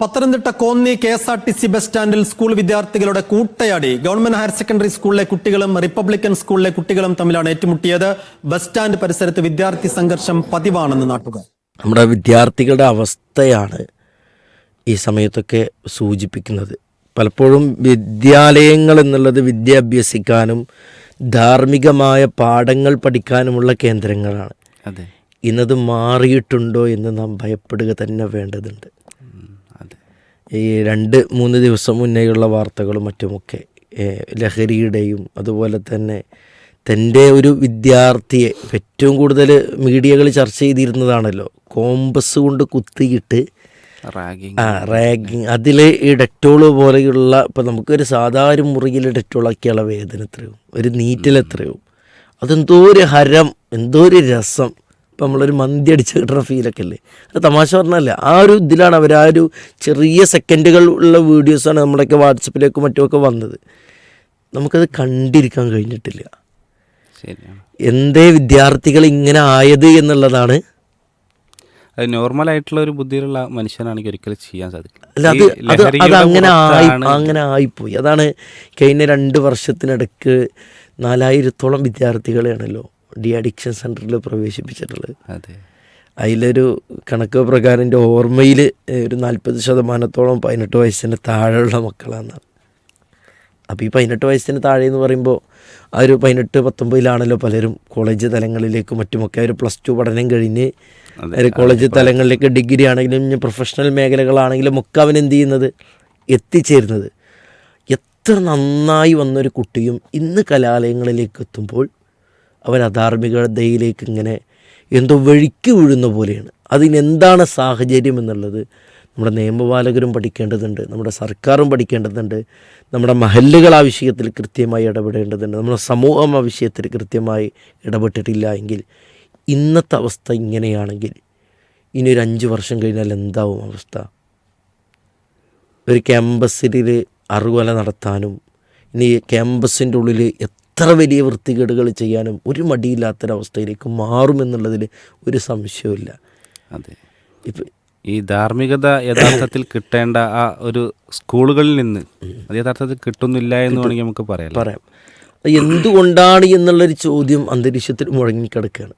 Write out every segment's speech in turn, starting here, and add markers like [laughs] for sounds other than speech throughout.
Pathanamthitta Konni K S R T C bus സ്റ്റാൻഡിൽ school വിദ്യാർത്ഥികളുടെ കൂട്ടയാടി. ഗവൺമെന്റ് ഹയർ സെക്കൻഡറി സ്കൂളിലെ കുട്ടികളും റിപ്പബ്ലിക്കൻ സ്കൂളിലെ കുട്ടികളും തമ്മിലാണ് ഏറ്റുമുട്ടിയത്. ബസ് സ്റ്റാൻഡ് പരിസരത്ത് വിദ്യാർത്ഥി സംഘർഷം പതിവാണെന്ന് നാട്ടുകാർ. നമ്മുടെ വിദ്യാർത്ഥികളുടെ അവസ്ഥയാണ് ഈ സമയത്തൊക്കെ സൂചിപ്പിക്കുന്നത്. പലപ്പോഴും വിദ്യാലയങ്ങൾ എന്നുള്ളത് വിദ്യ അഭ്യസിക്കാനും ധാർമ്മികമായ പാഠങ്ങൾ പഠിക്കാനുമുള്ള കേന്ദ്രങ്ങളാണ്. അതെ. ഇന്നത് മാറിയിട്ടുണ്ടോ എന്ന് നാം ഭയപ്പെടുക തന്നെ വേണ്ടതുണ്ട്. ഈ രണ്ട് മൂന്ന് ദിവസം മുന്നേയുള്ള വാർത്തകളും മറ്റുമൊക്കെ ലഹരിയുടെയും അതുപോലെ തന്നെ തന്റെ ഒരു വിദ്യാർത്ഥിയെ ഏറ്റവും കൂടുതൽ മീഡിയകൾ ചർച്ച ചെയ്തിരുന്നതാണല്ലോ. കോമ്പസ് കൊണ്ട് കുത്തിയിട്ട് ആ റാഗിങ്. അതിൽ ഈ ഡെറ്റോൾ പോലെയുള്ള ഇപ്പം നമുക്കൊരു സാധാരണ മുറിയിൽ ഡെറ്റോളാക്കിയുള്ള വേദന എത്രയോ? ഒരു നീറ്റിൽ എത്രയോ? അതെന്തോ ഒരു ഹരം എന്തോ ഒരു രസം. ഇപ്പം നമ്മളൊരു മന്തി അടിച്ച് കിട്ടുന്ന ഫീലൊക്കെ അല്ലേ അത് തമാശ പറഞ്ഞല്ല ആ ഒരു ഇതിലാണ് അവർ ആ ഒരു ചെറിയ സെക്കൻഡുകൾ ഉള്ള വീഡിയോസാണ് നമ്മുടെയൊക്കെ വാട്സപ്പിലേക്കും മറ്റുമൊക്കെ വന്നത്. നമുക്കത് കണ്ടിരിക്കാൻ കഴിഞ്ഞിട്ടില്ല. എന്തേ വിദ്യാർത്ഥികൾ ഇങ്ങനെ ആയത് എന്നുള്ളതാണ്. അത് നോർമൽ ആയിട്ടുള്ള ഒരു ബുദ്ധിയിലുള്ള മനുഷ്യനാണെങ്കിൽ ഒരിക്കലും ചെയ്യാൻ സാധിക്കില്ല. അല്ല അത് അത് അങ്ങനെ ആയി അങ്ങനെ ആയിപ്പോയി. അതാണ് കഴിഞ്ഞ രണ്ട് വർഷത്തിനിടയ്ക്ക് നാലായിരത്തോളം വിദ്യാർത്ഥികളെയാണല്ലോ ഡി അഡിക്ഷൻ സെന്ററിൽ പ്രവേശിപ്പിച്ചിട്ടുള്ളത്. അതെ. അതിലൊരു കണക്ക് പ്രകാരം എന്റെ ഓർമ്മയിൽ ഒരു നാൽപ്പത് ശതമാനത്തോളം പതിനെട്ട് വയസ്സിന് താഴെയുള്ള മക്കളാണെന്നാണ് അപ്പോൾ ഈ പതിനെട്ട് വയസ്സിന് താഴെ എന്ന് പറയുമ്പോൾ ആ ഒരു പതിനെട്ട് പത്തൊമ്പതിലാണല്ലോ പലരും കോളേജ് തലങ്ങളിലേക്കും മറ്റുമൊക്കെ ഒരു പ്ലസ് ടു പഠനം കഴിഞ്ഞ് കോളേജ് തലങ്ങളിലേക്ക് ഡിഗ്രി ആണെങ്കിലും പ്രൊഫഷണൽ മേഖലകളാണെങ്കിലും ഒക്കെ അവൻ എന്ത് ചെയ്യുന്നത്? എത്തിച്ചേരുന്നത്. എത്ര നന്നായി വന്നൊരു കുട്ടിയും ഇന്ന് കലാലയങ്ങളിലേക്ക് എത്തുമ്പോൾ അവൻ അധാർമികതയിലേക്ക് ഇങ്ങനെ എന്തോ വഴിക്ക് വീഴുന്ന പോലെയാണ്. അതിനെന്താണ് സാഹചര്യം എന്നുള്ളത് നമ്മുടെ നിയമപാലകരും പഠിക്കേണ്ടതുണ്ട് നമ്മുടെ സർക്കാരും പഠിക്കേണ്ടതുണ്ട് നമ്മുടെ മഹല്ലുകൾ ആ വിഷയത്തിൽ കൃത്യമായി ഇടപെടേണ്ടതുണ്ട് നമ്മുടെ സമൂഹം ആ വിഷയത്തിൽ കൃത്യമായി ഇടപെട്ടിട്ടില്ല എങ്കിൽ ഇന്നത്തെ അവസ്ഥ ഇങ്ങനെയാണെങ്കിൽ ഇനി ഒരു അഞ്ച് വർഷം കഴിഞ്ഞാൽ എന്താവും അവസ്ഥ? ഒരു ക്യാമ്പസിൽ അറുകൊല നടത്താനും ഇനി ക്യാമ്പസിന്റെ ഉള്ളിൽ എത്ര വലിയ വൃത്തികേടുകൾ ചെയ്യാനും ഒരു മടിയില്ലാത്തൊരവസ്ഥയിലേക്ക് മാറുമെന്നുള്ളതിൽ ഒരു സംശയവുമില്ല. അതെ. ഇപ്പം ഈ ധാർമ്മികത യഥാർത്ഥത്തിൽ കിട്ടേണ്ട ആ ഒരു സ്കൂളുകളിൽ നിന്ന് അത് യഥാർത്ഥത്തിൽ കിട്ടുന്നില്ല എന്ന് വേണമെങ്കിൽ നമുക്ക് പറയാം. പറയാം എന്തുകൊണ്ടാണ് എന്നുള്ളൊരു ചോദ്യം അന്തരീക്ഷത്തിൽ മുഴങ്ങിക്കിടക്കുകയാണ്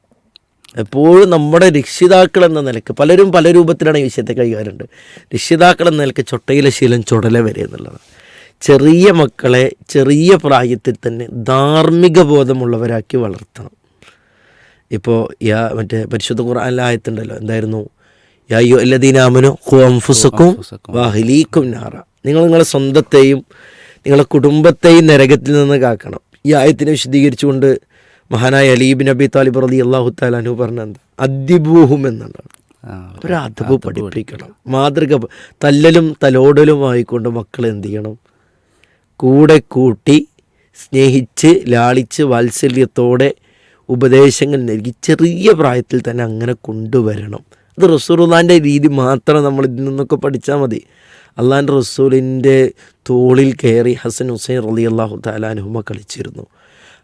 എപ്പോഴും നമ്മുടെ രക്ഷിതാക്കൾ എന്ന നിലയ്ക്ക് പലരും പല രൂപത്തിലാണ് ഈ വിഷയത്തെ കൈകാര്യമുണ്ട് രക്ഷിതാക്കൾ എന്ന നിലയ്ക്ക് ചൊട്ടയിലെ ശീലം ചുടല വരെ എന്നുള്ളതാണ്. ചെറിയ മക്കളെ ചെറിയ പ്രായത്തിൽ തന്നെ ധാർമ്മിക ബോധമുള്ളവരാക്കി വളർത്തണം. ഇപ്പോൾ യാ മറ്റേ പരിശുദ്ധ ഖുർആനിലെ ആയത്തുണ്ടല്ലോ എന്തായിരുന്നു? യായോ എല്ലാദീനാമനോ ഹുഅംഫുസക്കും വാഹിലീക്കും നാറ. നിങ്ങൾ നിങ്ങളെ സ്വന്തത്തെയും നിങ്ങളെ കുടുംബത്തെയും നരകത്തിൽ നിന്ന് കാക്കണം. ഈ ആയത്തിനെ വിശദീകരിച്ചുകൊണ്ട് മഹാനായ അലീബിൻ നബി താലിബ് റലി അള്ളാഹു താലാനു പറഞ്ഞ എന്താ അദ്ദിബൂഹും എന്നുള്ളതാണ്. ഒരു അതവ് പഠിപ്പിക്കണം. മാതൃക തല്ലലും തല്ലലും തലോടലുമായിക്കൊണ്ട് മക്കൾ എന്ത് ചെയ്യണം? കൂടെ കൂട്ടി സ്നേഹിച്ച് ലാളിച്ച് വാത്സല്യത്തോടെ ഉപദേശങ്ങൾ നൽകി ചെറിയ പ്രായത്തിൽ തന്നെ അങ്ങനെ കൊണ്ടുവരണം. അത് റസൂറുദാന്റെ രീതി മാത്രം നമ്മൾ ഇതിൽ നിന്നൊക്കെ പഠിച്ചാൽ മതി. അള്ളാന്റെ റസൂലിന്റെ തോളിൽ കയറി ഹസൻ ഹുസൈൻ റലി അള്ളാഹു താലാനുഹുമ കളിച്ചിരുന്നു.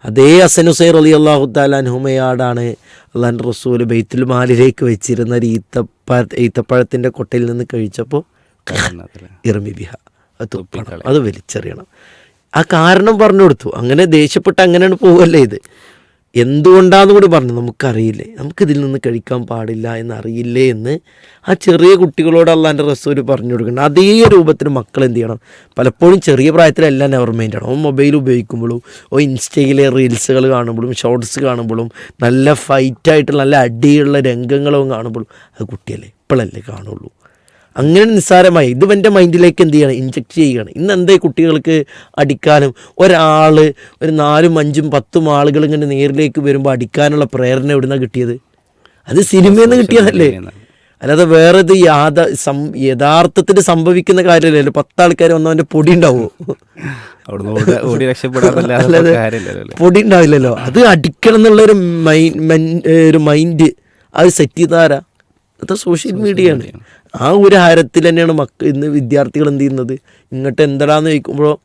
അതേ ഹസൻ ഹുസൈൻ റലി അള്ളാഹു താലാനുഹുമയാടാണ് അള്ളാന്റെ റസൂൽ ബെയ്ത്തുൽ മാലിലേക്ക് വെച്ചിരുന്ന ഒരു ഈത്തപ്പ ഈത്തപ്പഴത്തിന്റെ കൊട്ടയിൽ നിന്ന് കഴിച്ചപ്പോൾ കാണുന്നതല്ലേ? അത് തുപ്പണം അത് വലിച്ചെറിയണം. ആ കാരണം പറഞ്ഞു കൊടുത്തു. അങ്ങനെ ദേഷ്യപ്പെട്ട് അങ്ങനെയാണ് പോവല്ലേ ഇത്? എന്തുകൊണ്ടാന്ന് കൂടി പറഞ്ഞു. നമുക്കറിയില്ലേ. നമുക്കിതിൽ നിന്ന് കഴിക്കാൻ പാടില്ല എന്നറിയില്ലേ എന്ന് ആ ചെറിയ കുട്ടികളോട് അള്ളാന്റെ റസൂര് പറഞ്ഞു കൊടുക്കണം അതേ രൂപത്തിൽ മക്കൾ എന്ത് ചെയ്യണം? പലപ്പോഴും ചെറിയ പ്രായത്തിലെല്ലാം നെവർ മൈൻഡ് ആണ്. ഓ മൊബൈൽ ഉപയോഗിക്കുമ്പോഴും ഓ ഇൻസ്റ്റയിലെ റീൽസുകൾ കാണുമ്പോഴും ഷോർട്സ് കാണുമ്പോഴും നല്ല ഫൈറ്റായിട്ടുള്ള നല്ല അടിയുള്ള രംഗങ്ങളും കാണുമ്പോഴും അത് കുട്ടിയല്ലേ? ഇപ്പോഴല്ലേ കാണുള്ളൂ. അങ്ങനെ നിസ്സാരമായി. ഇത് എന്റെ മൈൻഡിലേക്ക് എന്ത് ചെയ്യണം? ഇഞ്ചെക്ട് ചെയ്യുകയാണ് ഇന്ന് എന്തേ കുട്ടികൾക്ക് അടിക്കാനും? ഒരാൾ ഒരു നാലും അഞ്ചും പത്തും ആളുകൾ ഇങ്ങനെ നേരിലേക്ക് വരുമ്പോൾ അടിക്കാനുള്ള പ്രേരണ എവിടുന്നാണ് കിട്ടിയത്? അത് സിനിമയിൽ നിന്ന് കിട്ടിയതല്ലേ? അല്ലാതെ വേറെ ഇത് യാഥ സം യഥാർത്ഥത്തിൽ സംഭവിക്കുന്ന കാര്യമല്ലല്ലോ പത്താൾക്കാർ വന്നവന്റെ പൊടി ഉണ്ടാവുമോ [laughs] പൊടി ഉണ്ടാവില്ലല്ലോ. അത് അടിക്കണം എന്നുള്ളൊരു ഒരു മൈൻഡ് ഒരു മൈൻഡ്. അത് സെറ്റ് ചെയ്താരാ അത് സോഷ്യൽ മീഡിയ. ആണ് ആ ഒരു ഹരത്തിൽ തന്നെയാണ് മക്ക ഇന്ന് വിദ്യാർത്ഥികൾ എന്ത് ചെയ്യുന്നത്? ഇങ്ങോട്ട് എന്തടാന്ന് ചോദിക്കുമ്പോൾ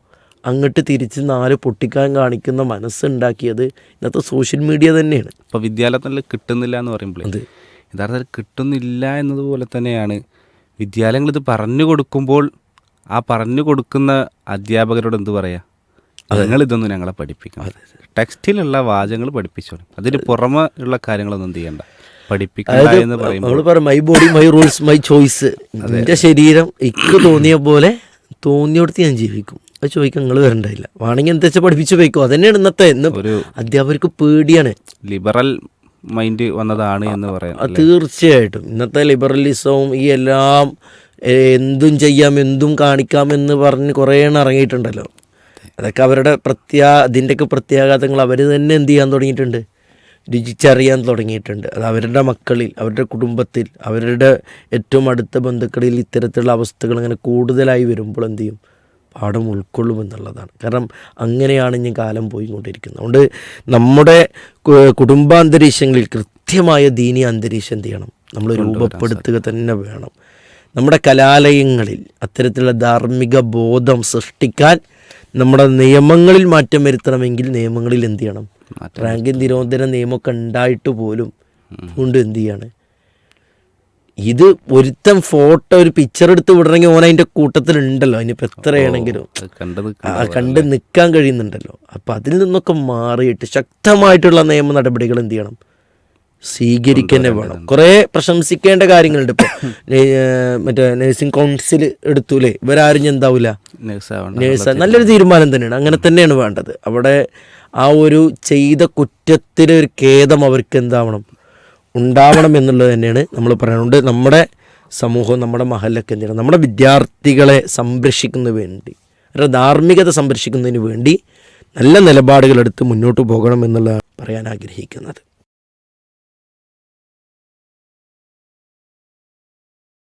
അങ്ങോട്ട് തിരിച്ച് നാല് പൊട്ടിക്കാൻ കാണിക്കുന്ന മനസ്സുണ്ടാക്കിയത് ഇന്നത്തെ സോഷ്യൽ മീഡിയ തന്നെയാണ്. ഇപ്പോൾ വിദ്യാലയത്തിൽ കിട്ടുന്നില്ല എന്ന് പറയുമ്പോൾ അത്. യഥാർത്ഥത്തിൽ കിട്ടുന്നില്ല എന്നതുപോലെ തന്നെയാണ് വിദ്യാലയങ്ങൾ ഇത് പറഞ്ഞു കൊടുക്കുമ്പോൾ ആ പറഞ്ഞു കൊടുക്കുന്ന അധ്യാപകരോട് എന്ത് പറയാ? നിങ്ങൾ ഇതൊന്നും ഞങ്ങളെ പഠിപ്പിക്കണം. ടെക്സ്റ്റിലുള്ള വാചകങ്ങൾ പഠിപ്പിച്ചോളും. അതിന് പുറമെ ഉള്ള കാര്യങ്ങളൊന്നും എന്ത് ചെയ്യണ്ട. നമ്മൾ പറയും my body my rules my choice എന്റെ ശരീരം ഇക്ക് തോന്നിയ പോലെ തോന്നിയോടത്ത് ഞാൻ ജീവിക്കും. അത് ചോദിക്കാൻ നിങ്ങൾ വരണ്ടായില്ല. വേണമെങ്കിൽ എന്താ പഠിപ്പിച്ചു പഠിപ്പിച്ച് പോയിക്കോ. അതന്നെയാണ് ഇന്നത്തെ. ഇന്ന് അധ്യാപകർക്ക് പേടിയാണ്. ലിബറൽ മൈൻഡ് വന്നതാണ് എന്ന് പറയാം തീർച്ചയായിട്ടും. ഇന്നത്തെ ലിബറലിസവും ഈ എല്ലാം എന്തും ചെയ്യാം എന്തും കാണിക്കാം എന്ന് പറഞ്ഞ് കുറേ ഇറങ്ങിയിട്ടുണ്ടല്ലോ. അതൊക്കെ അവരുടെ പ്രത്യാ അതിന്റെയൊക്കെ പ്രത്യാഘാതങ്ങൾ അവർ തന്നെ എന്ത് ചെയ്യാൻ തുടങ്ങിയിട്ടുണ്ട്? രുചിച്ചറിയാൻ തുടങ്ങിയിട്ടുണ്ട്. അത് അവരുടെ മക്കളിൽ അവരുടെ കുടുംബത്തിൽ അവരുടെ ഏറ്റവും അടുത്ത ബന്ധുക്കളിൽ ഇത്തരത്തിലുള്ള അവസ്ഥകൾ അങ്ങനെ കൂടുതലായി വരുമ്പോൾ എന്ത് ചെയ്യും? പാഠം ഉൾക്കൊള്ളും എന്നുള്ളതാണ്. കാരണം അങ്ങനെയാണ് ഇനി കാലം പോയിക്കൊണ്ടിരിക്കുന്നത്. അതുകൊണ്ട് നമ്മുടെ കുടുംബാന്തരീക്ഷങ്ങളിൽ കൃത്യമായ ദീനി അന്തരീക്ഷം എന്ത് ചെയ്യണം? നമ്മൾ രൂപപ്പെടുത്തുക തന്നെ വേണം. നമ്മുടെ കലാലയങ്ങളിൽ അത്തരത്തിലുള്ള ധാർമ്മിക ബോധം സൃഷ്ടിക്കാൻ നമ്മുടെ നിയമങ്ങളിൽ മാറ്റം വരുത്തണമെങ്കിൽ നിയമങ്ങളിൽ എന്ത് ചെയ്യണം? റാങ്കിങ് നിരോധന നിയമമൊക്കെ ഉണ്ടായിട്ട് പോലും കൊണ്ട് എന്ത് ചെയ്യാണ്? ഇത് ഒരുത്തം ഫോട്ടോ ഒരു പിക്ചർ എടുത്ത് വിടണമെങ്കിൽ ഓൻ അതിന്റെ കൂട്ടത്തിലുണ്ടല്ലോ. അതിനിപ്പോൾ എത്രയാണെങ്കിലും. കണ്ട് നിൽക്കാൻ കഴിയുന്നുണ്ടല്ലോ. അപ്പം അതിൽ നിന്നൊക്കെ മാറിയിട്ട് ശക്തമായിട്ടുള്ള നിയമ നടപടികൾ എന്ത് ചെയ്യണം? സ്വീകരിക്കന്നെ വേണം. കുറേ പ്രശംസിക്കേണ്ട കാര്യങ്ങളുണ്ട് ഇപ്പോൾ [laughs] മറ്റേ നഴ്സിംഗ് കൗൺസിൽ എടുത്തൂലേ? ഇവരാരും എന്താവില്ല. നേഴ്സ് നല്ലൊരു തീരുമാനം തന്നെയാണ്. അങ്ങനെ തന്നെയാണ് വേണ്ടത്. അവിടെ ആ ഒരു ചെയ്ത കുറ്റത്തിന് ഒരു ഖേദം അവർക്ക് എന്താവണം? ഉണ്ടാവണം എന്നുള്ളത് തന്നെയാണ് നമ്മൾ പറയുന്നത്. നമ്മുടെ സമൂഹം നമ്മുടെ മഹലൊക്കെ എന്തിനാണ് നമ്മുടെ വിദ്യാർത്ഥികളെ സംരക്ഷിക്കുന്നതിന് വേണ്ടി അവരുടെ ധാർമ്മികത സംരക്ഷിക്കുന്നതിന് വേണ്ടി നല്ല നിലപാടുകളെടുത്ത് മുന്നോട്ട് പോകണം എന്നുള്ളതാണ് പറയാൻ ആഗ്രഹിക്കുന്നത്.